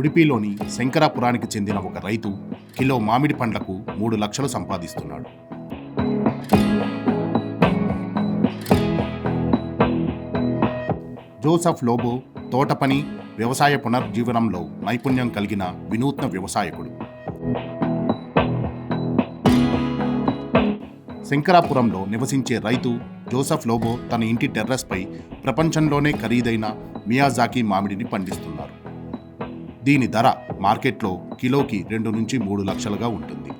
ఉడిపిలోని శంకరాపురానికి చెందిన ఒక రైతు కిలో మామిడి పండ్లకు మూడు లక్షలు సంపాదిస్తున్నాడు. జోసఫ్ లోబో తోట పని వ్యవసాయ పునర్జీవనంలో నైపుణ్యం కలిగిన వినూత్న వ్యవసాయకుడు. శంకరాపురంలో నివసించే రైతు జోసఫ్ లోబో తన ఇంటి టెర్రస్పై ప్రపంచంలోనే ఖరీదైన మియాజాకి మామిడిని పండిస్తున్నారు. దీని ధర మార్కెట్లో కిలోకి రెండు నుంచి మూడు లక్షలుగా ఉంటుంది.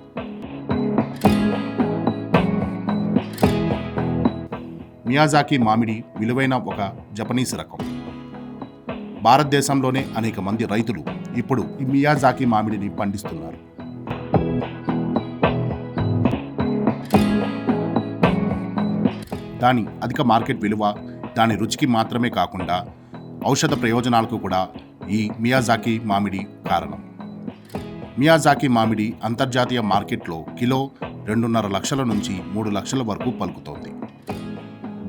మియాజాకి మామిడి విలువైన ఒక జపనీస్ రకం. భారతదేశంలోనే అనేక మంది రైతులు ఇప్పుడు ఈ మియాజాకి మామిడిని పండిస్తున్నారు. దాని అధిక మార్కెట్ విలువ దాని రుచికి మాత్రమే కాకుండా ఔషధ ప్రయోజనాలకు కూడా ఈ మియాజాకి మామిడి కారణం మియాజాకి మామిడి అంతర్జాతీయ మార్కెట్లో కిలో రెండున్నర లక్షల నుంచి మూడు లక్షల వరకు పలుకుతోంది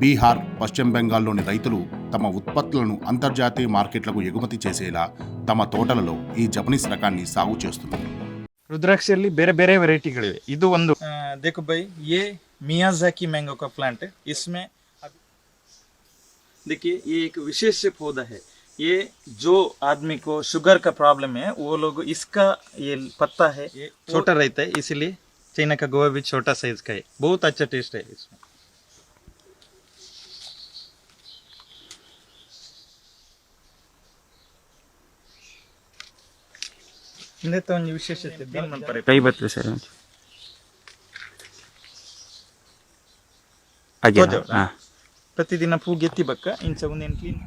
బీహార్ పశ్చిమ బెంగాల్లోని రైతులు తమ ఉత్పత్తులను అంతర్జాతీయ మార్కెట్లకు ఎగుమతి చేసేలా తమ తోటలలో ఈ జపనీస్ రకాన్ని సాగు చేస్తున్నారు ರುದ್ರಾಕ್ಷಿಯಲ್ಲಿ ಬೇರೆ ಬೇರೆ ವೆರೈಟಿಗಳಿವೆ ಇದು ಒಂದು ಆ, देखो भाई ये मियाजाकी मैंगो का प्लांट है इसमें अभी- देखिए ये एक विशेष पौधा है ये जो आदमी को शुगर का प्रॉब्लम है वो लोग इसका ये पत्ता है ये छोटा रहता है इसीलिए चाइना का गोवा भी छोटा साइज का है बहुत अच्छा टेस्ट है इसमें ಇನ್ನಿತ ಒಂದು ವಿಶೇಷತೆ ಬೇನ್ ಮಾಡ್ತಾರೆ ಕೈ ಬರ್ತದೆ ಸರ್ ಹಾಗೆ ಹೋದವ್ರಾ? ಹಾಂ ಪ್ರತಿದಿನ ಪೂ ಗೆತ್ತಿಬಕ್ಕ ಇಂಚ ಒಂದೇನು ಕ್ಲೀನ್